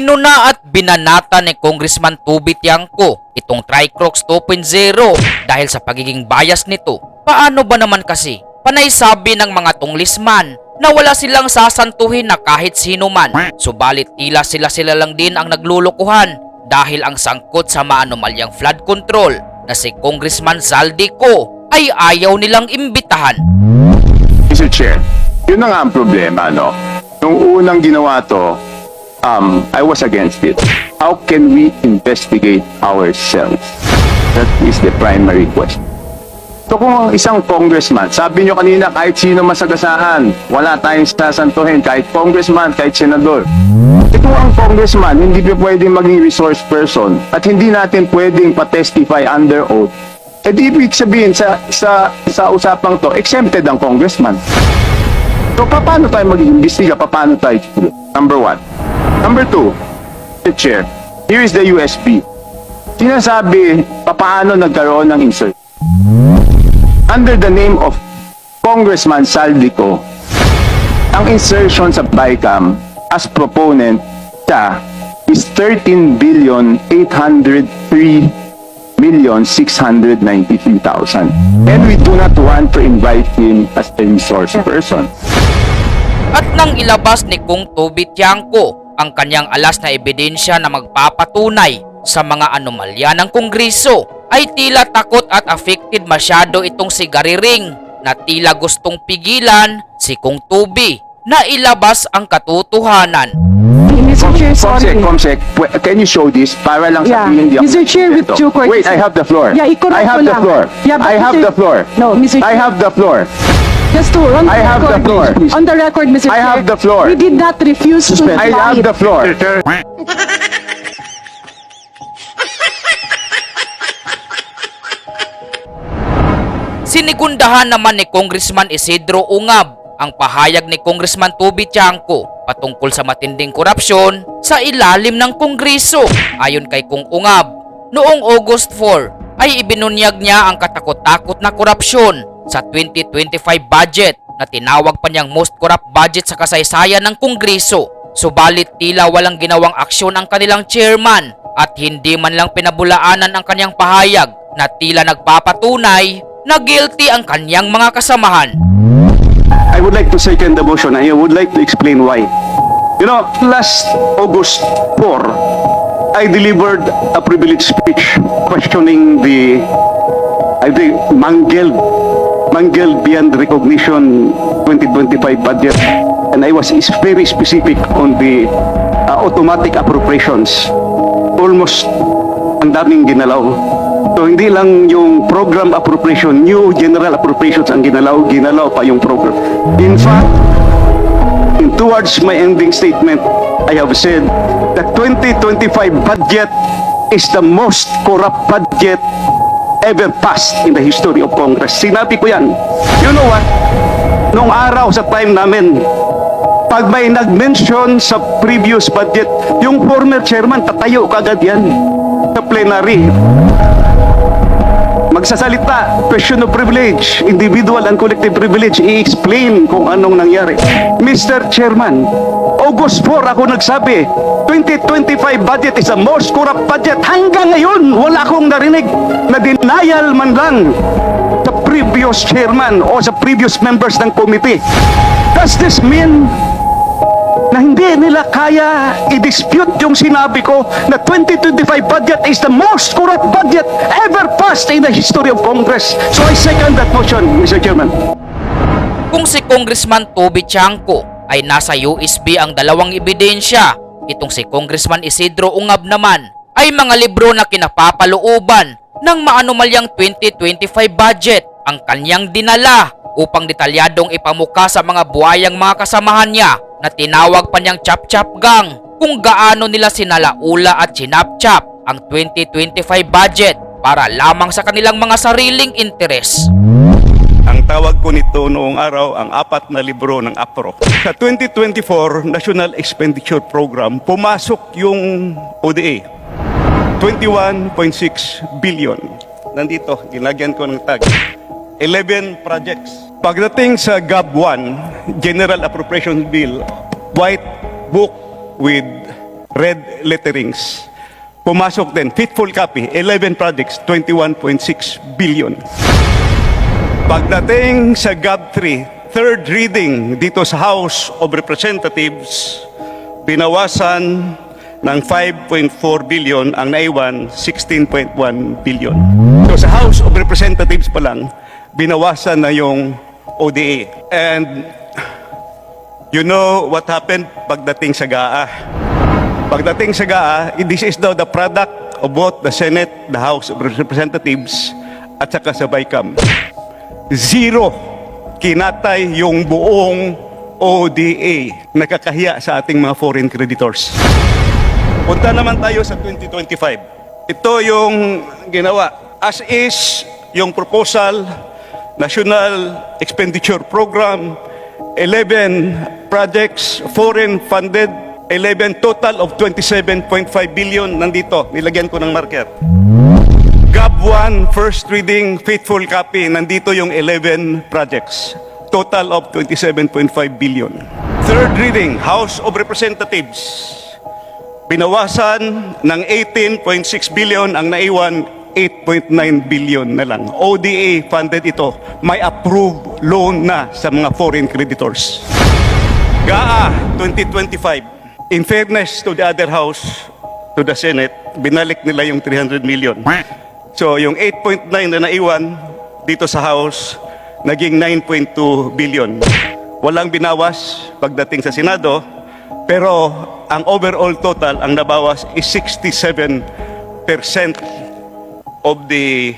Binuna at binanata ni Congressman Tubi itong Tricrox 2.0 dahil sa pagiging bias nito. Paano ba naman kasi? Panay sabi ng mga tunglisman na wala silang sasantuhin na kahit sino man. Subalit tila sila sila lang din ang naglulukuhan dahil ang sangkot sa maanomalyang flood control na si Congressman Zaldico ay ayaw nilang imbitahan. Mr. Chair, yun na nga ang problema, no? Nung unang ginawa to, um, I was against it. How can we investigate ourselves? That is the primary question. So kung ang isang congressman, sabi nyo kanina kahit sino masagasahan, wala tayong sasantuhin, kahit congressman, kahit senador. Ito ang congressman, hindi pa pwedeng maging resource person at hindi natin pwedeng pa-testify under oath. Eh di ibig sabihin sa, sa, sa usapang to, exempted ang congressman. So, pa- paano tayo mag-iimbestiga? Pa- Paano tayo? Number one. Number two, Mr. Chair, here is the USB. Sinasabi, pa- paano nagkaroon ng insert? Under the name of Congressman Saldico, ang insertion sa BICAM as proponent siya is 13 billion 803 million 693,000. And we do not want to invite him as a resource person. At nang ilabas ni Kung Tubi Tiangco ang kanyang alas na ebidensya na magpapatunay sa mga anomalya ng Kongreso, ay tila takot at affected masyado itong si Gariring na tila gustong pigilan si Kung Tubi na ilabas ang katotohanan. Mr. Chair, sorry. Comsec, Comsec, pwe- can you show this para lang Yeah. sabihin ako Mr. Chair, with ito. due courtesy. Wait, I have the floor. Yeah, I have the lang. floor. Yeah, I have Mr. the floor. No, Mr. I have the floor. Just to, on the I have the record, floor. On the record, Mr. I Chair. have the floor. We did not refuse to I have the floor. Sinigundahan naman ni Congressman Isidro Ungab ang pahayag ni Congressman Tubi Tiangco patungkol sa matinding korupsyon sa ilalim ng Kongreso. Ayon kay Kung Ungab, noong August 4 ay ibinunyag niya ang katakot-takot na korupsyon sa 2025 budget na tinawag pa niyang most corrupt budget sa kasaysayan ng Kongreso. Subalit tila walang ginawang aksyon ang kanilang chairman at hindi man lang pinabulaanan ang kanyang pahayag na tila nagpapatunay na guilty ang kanyang mga kasamahan. I would like to second the motion. I would like to explain why. You know, last August 4, I delivered a privileged speech questioning the, I think, mangled, mangled beyond recognition 2025 budget. And I was very specific on the uh, automatic appropriations. Almost ang daming ginalaw. So hindi lang yung program appropriation, new general appropriations ang ginalaw, ginalaw pa yung program. In fact, in towards my ending statement, I have said that 2025 budget is the most corrupt budget ever passed in the history of Congress. Sinabi ko yan. You know what? Nung araw sa time namin, pag may nag-mention sa previous budget, yung former chairman, tatayo kagad yan sa plenary. Magsasalita, question of privilege, individual and collective privilege, i-explain kung anong nangyari. Mr. Chairman, August 4 ako nagsabi, 2025 budget is the most corrupt budget. Hanggang ngayon, wala akong narinig na denial man lang sa previous chairman o sa previous members ng committee. Does this mean na hindi nila kaya i-dispute yung sinabi ko na 2025 budget is the most corrupt budget ever passed in the history of Congress. So I second that motion, Mr. Chairman. Kung si Congressman Toby Chanco ay nasa USB ang dalawang ebidensya, itong si Congressman Isidro Ungab naman ay mga libro na kinapapalooban ng maanumalyang 2025 budget ang kanyang dinala upang detalyadong ipamuka sa mga buhayang mga kasamahan niya na tinawag pa niyang Chap Chap Gang kung gaano nila sinalaula at sinapchap ang 2025 budget para lamang sa kanilang mga sariling interes. Ang tawag ko nito noong araw ang apat na libro ng APRO. Sa 2024 National Expenditure Program, pumasok yung ODA. 21.6 billion. Nandito, ginagyan ko ng tag. 11 projects. Pagdating sa GAB 1, General Appropriation Bill, white book with red letterings. Pumasok din, faithful copy, 11 projects, 21.6 billion. Pagdating sa GAB 3, third reading dito sa House of Representatives, binawasan ng 5.4 billion ang naiwan 16.1 billion. So sa House of Representatives pa lang, binawasan na yung ODA. And you know what happened pagdating sa GAA. Pagdating sa GAA, this is now the product of both the Senate, the House of Representatives, at saka sa BICAM. Zero kinatay yung buong ODA. Nakakahiya sa ating mga foreign creditors. Punta naman tayo sa 2025. Ito yung ginawa. As is, yung proposal, National Expenditure Program, 11 projects, foreign funded, 11 total of 27.5 billion nandito. Nilagyan ko ng marker. GAB 1, first reading, faithful copy, nandito yung 11 projects. Total of 27.5 billion. Third reading, House of Representatives. Binawasan ng 18.6 billion ang naiwan 8.9 billion na lang. ODA funded ito. May approved loan na sa mga foreign creditors. GAA 2025. In fairness to the other house, to the Senate, binalik nila yung 300 million. So yung 8.9 na naiwan dito sa House, naging 9.2 billion. Walang binawas pagdating sa Senado, pero ang overall total, ang nabawas is 67% of the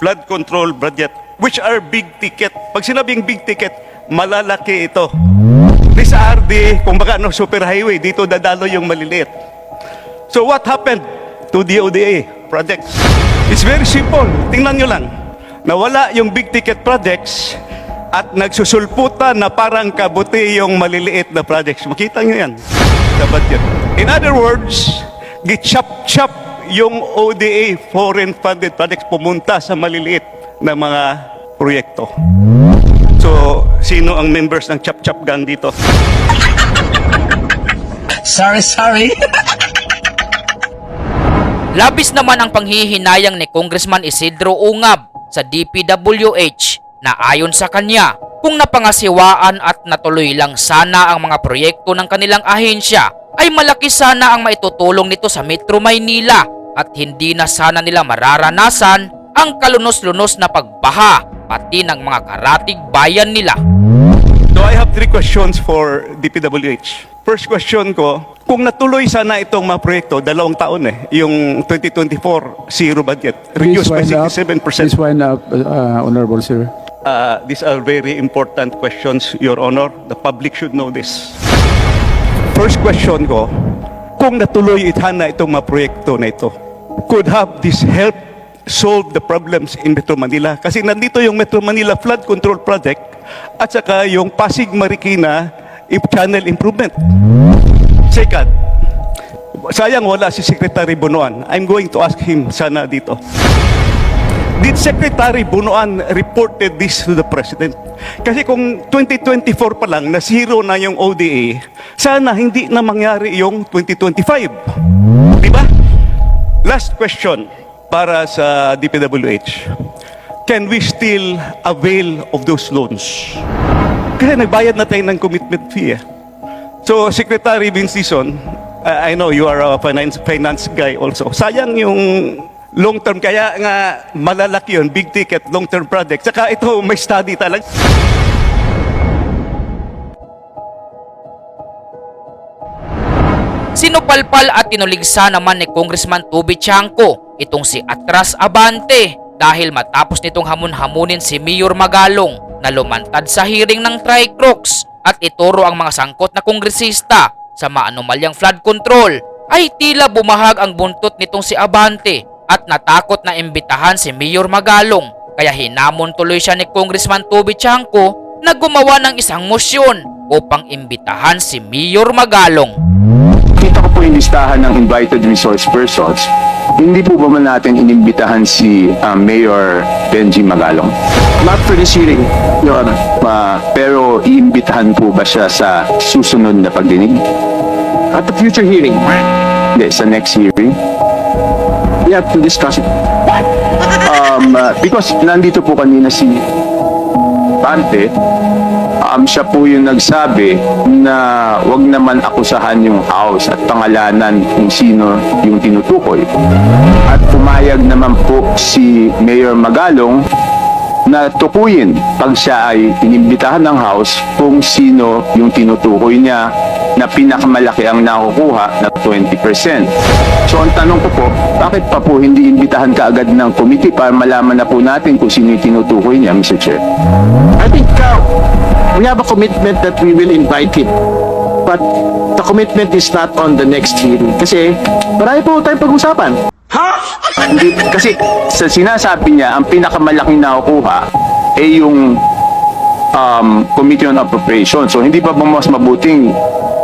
flood control budget, which are big ticket. Pag sinabing big ticket, malalaki ito. This RD, kung baka no, super highway, dito dadalo yung maliliit. So what happened to the ODA projects? It's very simple. Tingnan nyo lang. Nawala yung big ticket projects at nagsusulputan na parang kabuti yung maliliit na projects. Makita nyo yan sa budget. In other words, gichap-chap yung ODA foreign funded projects pumunta sa maliliit na mga proyekto. So, sino ang members ng chap-chap gang dito? Sorry, sorry. Labis naman ang panghihinayang ni Congressman Isidro Ungab sa DPWH na ayon sa kanya, kung napangasiwaan at natuloy lang sana ang mga proyekto ng kanilang ahensya, ay malaki sana ang maitutulong nito sa Metro Maynila at hindi na sana nila mararanasan ang kalunos-lunos na pagbaha pati ng mga karatig bayan nila. So I have three questions for DPWH. First question ko, kung natuloy sana itong mga proyekto, dalawang taon eh, yung 2024 zero budget, reduced by wind up. 67%. Please wind up, uh, Honorable Sir. Uh, these are very important questions, Your Honor. The public should know this. First question ko, kung natuloy itana itong mga proyekto na ito, could have this help solve the problems in Metro Manila? Kasi nandito yung Metro Manila Flood Control Project at saka yung Pasig Marikina Channel Improvement. Second, sayang wala si Secretary Bonoan. I'm going to ask him sana dito. Did Secretary Bunuan reported this to the President? Kasi kung 2024 pa lang, na zero na yung ODA, sana hindi na mangyari yung 2025. Di ba? Last question para sa DPWH. Can we still avail of those loans? Kasi nagbayad na tayo ng commitment fee. eh. So, Secretary Vince Dizon, uh, I know you are a finance, finance guy also. Sayang yung long term, kaya nga malalaki yun, big ticket, long term project. Saka ito, may study talaga. Sinupalpal at tinuligsa naman ni Congressman Tubi Tiangco itong si Atras Abante dahil matapos nitong hamun-hamunin si Mayor Magalong na lumantad sa hearing ng Tricrocs at ituro ang mga sangkot na kongresista sa maanumalyang flood control ay tila bumahag ang buntot nitong si Abante at natakot na imbitahan si Mayor Magalong kaya hinamon tuloy siya ni Congressman Tubi Tiangco na gumawa ng isang motion upang imbitahan si Mayor Magalong. Kita ko po yung listahan ng invited resource persons. Hindi po ba man natin inimbitahan si ah, Mayor Benji Magalong? Not for this hearing, Your Honor. pero iimbitahan po ba siya sa susunod na pagdinig? at the future hearing. Hindi, sa next hearing. We have to discuss it. Um, uh, because nandito po kanina si Bante, um, siya po yung nagsabi na wag naman akusahan yung house at pangalanan kung sino yung tinutukoy. At pumayag naman po si Mayor Magalong na tukuyin pag siya ay inimbitahan ng house kung sino yung tinutukoy niya na pinakamalaki ang nakukuha na 20%. So ang tanong ko po, bakit pa po hindi imbitahan kaagad ng committee para malaman na po natin kung sino yung tinutukoy niya, Mr. Chair? I think uh, we have a commitment that we will invite him. But the commitment is not on the next hearing. Kasi marami po tayong pag-usapan. Hindi, kasi sa sinasabi niya, ang pinakamalaking nakukuha ay yung um, Committee on Appropriation. So hindi pa ba mas mabuting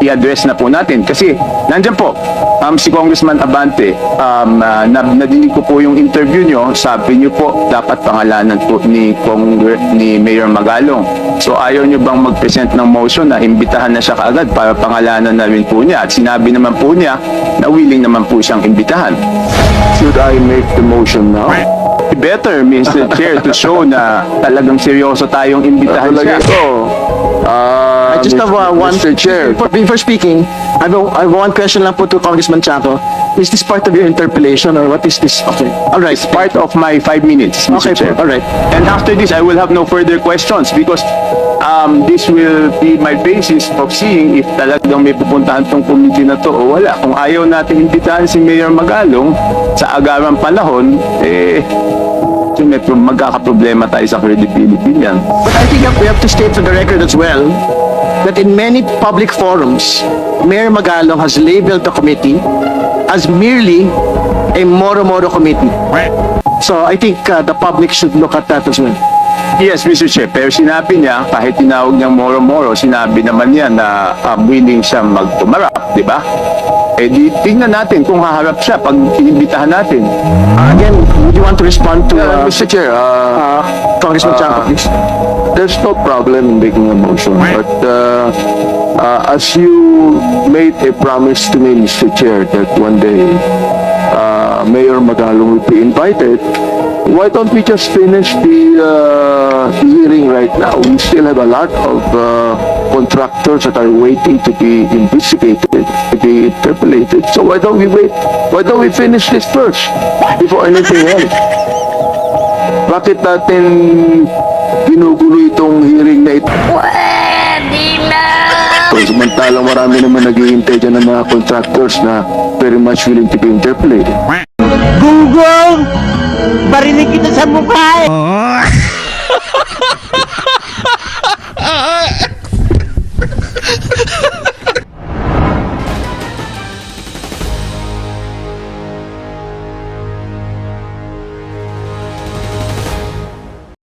i-address na po natin? Kasi nandyan po, um, si Congressman Abante, um, uh, na, nadinig ko po yung interview nyo, sabi nyo po, dapat pangalanan po ni, Congre- ni Mayor Magalong. So ayaw nyo bang mag-present ng motion na imbitahan na siya kaagad para pangalanan na rin po niya? At sinabi naman po niya na willing naman po siyang imbitahan. Should I make the motion now? Better, Mr. Chair, to show na talagang seryoso tayong imbitahan siya. Uh, I just have uh, one... Mr. Chair, Before, before speaking, I have, a, I have one question lang po to Congressman Chaco. Is this part of your interpellation or what is this? Okay. All right. It's part of my five minutes, Mr. Okay Chair. po. All right. And after this, I will have no further questions because um, this will be my basis of seeing if talagang may pupuntahan tong committee na to o wala. Kung ayaw natin imbitahan si Mayor Magalong sa agarang panahon, eh, so may pro- magkakaproblema tayo sa credibility niyan. But I think we have to state for the record as well that in many public forums, Mayor Magalong has labeled the committee as merely a Moro-Moro committee. So I think uh, the public should look at that as well. Yes, Mr. Chair. Pero sinabi niya, kahit tinawag niyang moro-moro, sinabi naman niya na um, willing siya magtumarap, di ba? Eh di, tingnan natin kung haharap siya pag inimbitahan natin. Uh, again, would you want to respond to uh, uh, Mr. Chair, uh, uh, Congressman Uh, Chanco, please? there's no problem in making a motion, but uh, uh, as you made a promise to me, Mr. Chair, that one day uh, Mayor Magalong will be invited, why don't we just finish the uh, hearing right now? We still have a lot of uh, contractors that are waiting to be investigated, to be interpolated. So why don't we wait? Why don't we finish this first before anything else? Bakit natin ginugulo itong hearing na ito? Pwede na! So, samantalang marami naman naghihintay dyan ng mga contractors na very much willing to be interpolated. Google! Barinig kita sa mukha eh. Oh.